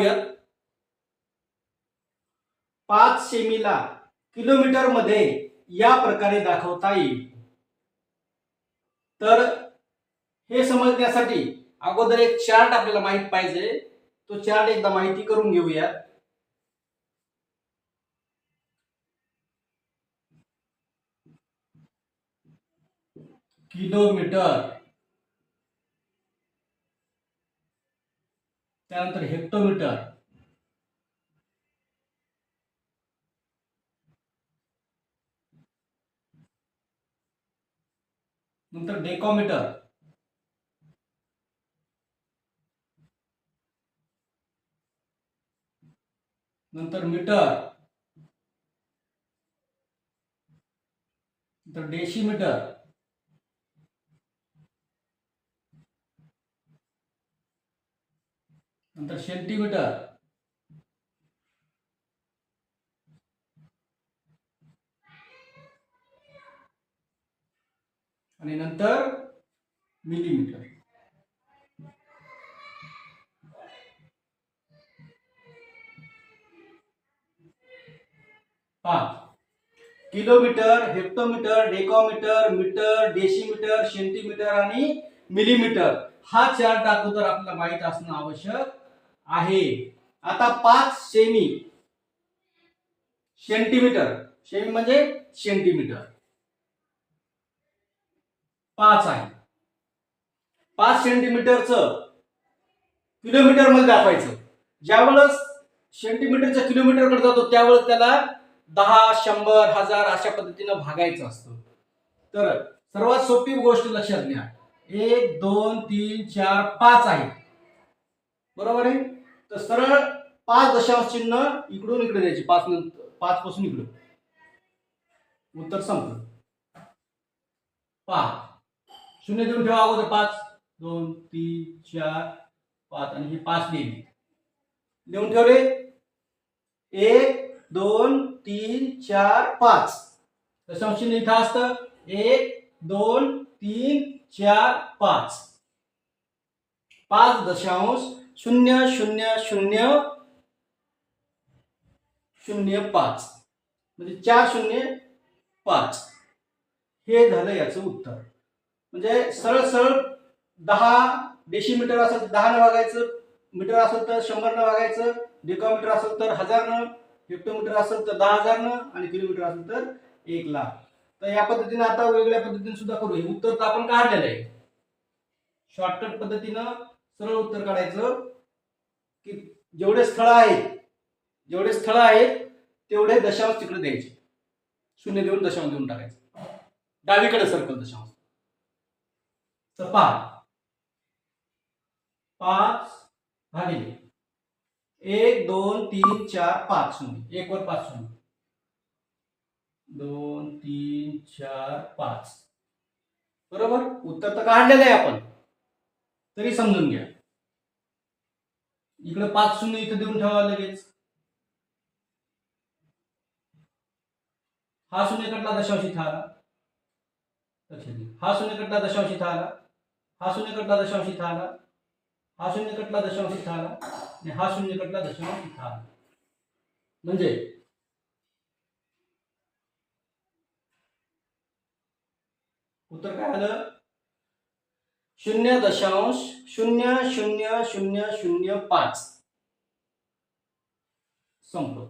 पाहूयात पाच सेमीला किलोमीटरमध्ये या प्रकारे दाखवता येईल. तर हे समजण्यासाठी अगोदर एक चार्ट आपल्याला माहीत पाहिजे. तो चार्ट एकदा माहिती करून घेऊया किलोमीटर. त्यानंतर हेक्टोमीटर। नंतर डेकोमीटर। नंतर मीटर। नंतर डेसिमीटर। नंतर सेंटीमीटर. आणि नंतर मिलीमीटर. पहा kilometre hectometre decametre metre decimetre centimetre आणि मिलीमीटर. हा चार्ट अगोदर आपल्याला माहीत असणं आवश्यक. आहे. आता पाच सेमी. सेंटीमीटर. सेमी म्हणजे सेंटीमीटर. पाच आहे. पाच सेंटीमीटरचं किलोमीटरमध्ये दाखवायचं. ज्यावेळेस सेंटीमीटरच्या किलोमीटरकडे जातो त्यावेळेस त्याला दहा शंभर हजार अशा पद्धतीनं भागायचं असतं. तर सर्वात सोपी गोष्ट लक्षात घ्या. एक दोन तीन चार पाच आहे. बरोबर आहे? तर सरळ पाच दशांश चिन्ह इकडून इकडे द्यायची. पाच नंतर पाच पासून इकडे. उत्तर संपलं. पाच शून्य देऊन ठेवा अगोदर पाच. दोन तीन चार पाच. आणि हे पाच लिहिली लिहून ठेवले. एक दोन तीन चार पाच. दशांश चिन्ह इथं असतं. एक दोन तीन चार पाच. पाच दशांश शून्य शून्य शून्य शून्य पाच. म्हणजे चार शून्य पाच. हे झालं याचं उत्तर. म्हणजे सरळ सरळ दहा डेसिमीटर असेल तर दहानं वागायचं मीटर असेल तर शंभरनं वागायचं डेकोमीटर असेल तर हजारनं हेक्टोमीटर असेल तर दहा हजारनं आणि किलोमीटर असेल तर एक लाख. तर या पद्धतीने आता वेगळ्या पद्धतीने सुद्धा करू हे उत्तर तर आपण काढलेलं आहे. शॉर्टकट पद्धतीनं सरळ उत्तर काढायचं की जेवढे स्थळ आहेत जेवढे स्थळ आहेत तेवढे दशांश तिकडे द्यायचे. शून्य देऊन दशांश देऊन टाकायचं. डावीकडे सर्कल दशांश. तर पहा पाच भागिले एक दोन तीन चार पाच शून्य. एक वर पाच शून्य. दोन तीन चार पाच. बरोबर? उत्तर तर काढलेलं आहे आपण. तरी समजून घ्या. इकडे पाच शून्य इथं देऊन ठेवा लगेच. हा शून्य कटला दशांश थाला आला लक्षात घ्या. हा शून्य कटला दशांश थाला आला हा शून्य कटला दशांश थाला आला हा शून्य कटला दशांश थाला आला आणि हा शून्य कटला दशांश इथं आला म्हणजे उत्तर काय आलं शून्य दशांश शून्य शून्य शून्य शून्य पाच. संपलं.